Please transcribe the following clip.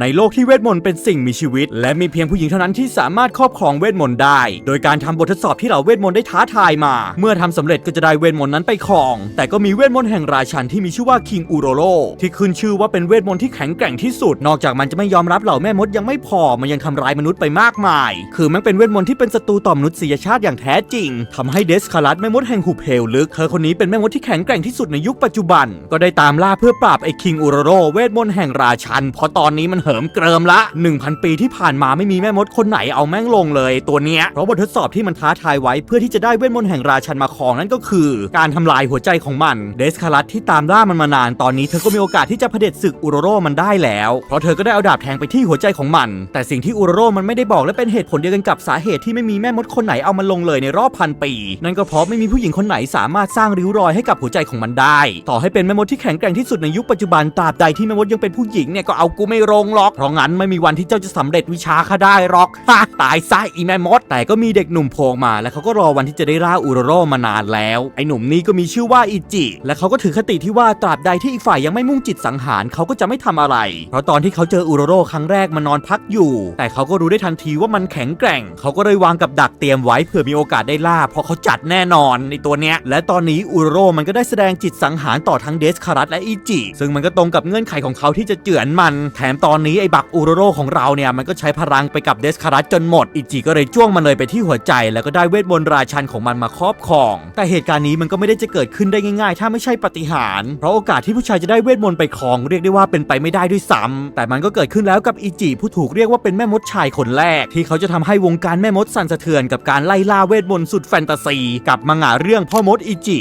ในโลกที่เวทมนต์เป็นสิ่งมีชีวิต และมีเพียงผู้หญิงเท่านั้นที่สามารถครอบครองเวทมนต์ได้ โดยการทำบททดสอบที่เหล่าเวทมนต์ได้ท้าทายมา เมื่อทำสำเร็จก็จะได้เวทมนต์นั้นไปครอง แต่ก็มีเวทมนต์แห่งราชันที่มีชื่อว่าคิงอูโรโรที่ขึ้นชื่อว่าเป็นเวทมนต์ที่แข็งแกร่งที่สุด นอกจากมันจะไม่ยอมรับเหล่าแม่มดยังไม่พอมันยังทำร้ายมนุษย์ไปมากมาย คือมันเป็นเวทมนต์ที่เป็นศัตรูต่อมนุษยชาติอย่างแท้จริงทำให้เดสคารัสแม่มดแห่งหุบเหวลึกเธอคนนี้เป็นแม่มดที่แข็งแกร่งที่สุดในยุคปัจจุบัน ก็ได้ตามล่าเพื่อปราบไอ้คิงอูโรโรเวทมนต์แห่งราชันเพราะตอนนี้มันเหิมเกริมละ 1,000 ปีที่ผ่านมาไม่มีแม่มดคนไหนเอาแม่งลงเลยตัวเนี้ยเพราะบททดสอบที่มันท้าทายไว้เพื่อที่จะได้เวทมนต์แห่งราชันมาครองนั่นก็คือ การทำลายหัวใจของมันเดสคารัสที่ตามล่ามันมานานตอนนี้เธอก็มีโอกาสที่จะเผด็จศึกอูโรโรมันได้แล้ว เพราะเธอก็ได้เอาดาบแทงไปที่หัวใจของมัน แต่สิ่งที่อูโรโรมันไม่ได้บอกและเป็นเหตุผลเดียวกันกับสาเหตุที่ไม่มีแม่มดคนไหนเอามันลงเลยในรอบพันปี นั่นก็เพราะไม่มีผู้หญิงคนไหนสามารถสร้างริ้วรอยให้กับหัวใจของมันได้ ต่อให้เป็นแม่มดที่แข็งแกร่งที่สุดในยุคปัจจุบันตราบใดที่แม่มดยังเป็นผู้หญิงเนี่ยก็เอากูไม่ลงหรอก เพราะงั้นไม่มีวันที่เจ้าจะสำเร็จวิชาข้าได้หรอกฮะตายซะอีแม่มด แต่ก็มีเด็กหนุ่มโผล่มา และเขาก็รอวันที่จะได้ล่าอูโรโรมานานแล้ว ไอ้หนุ่มนี้ก็มีชื่อว่าอิจิ และเขาก็ถือคติที่ว่าตราบใดที่อีกฝ่ายยังไม่มุ่งจิตสังหารเขาก็จะไม่ทำอะไร เพราะตอนที่เขาเจออูโรโรครั้งแรกมันนอนพักอยู่ แต่เขาก็รู้ได้ทันทีว่ามันแข็งแกร่ง เขาก็เลยวางกับดักเตรียมไว้เผื่อมีโอกาสได้ล่า เพราะเขาจัดแน่นอนในตัวเนี้ย และตอนนี้อูโรโรมันก็ได้แสดงจิตสังหารต่อทั้งเดสคารัสและอิจิ ซึ่งมันก็ตรงกับเงื่อนไขของเขาที่จะเจือนมัน แถมตอนนี้ไอ้บักอูโรโรของเราเนี่ยมันก็ใช้พลังไปกับเดสคารัสจนหมด อิจิก็เลยจ้วงมันเลยไปที่หัวใจ แล้วก็ได้เวทมนต์ราชันของมันมาครอบครอง แต่เหตุการณ์นี้มันก็ไม่ได้จะเกิดขึ้นได้ง่าย ๆ ถ้าไม่ใช่ปาฏิหารย์เพราะโอกาสที่ผู้ชายจะได้เวทมนต์ไปครองเรียกได้ว่าเป็นไปไม่ได้ด้วยซ้ำแต่มันก็เกิดขึ้นแล้วกับอิจิผู้ถูกเรียกว่าเป็นแม่มดชายคนแรก ที่เขาจะทำให้วงการแม่มดสั่นสะเทือนกับการไล่ล่าเวทมนต์สุดแฟนตาซี กับมังงะเรื่องพ่อมดอิจิ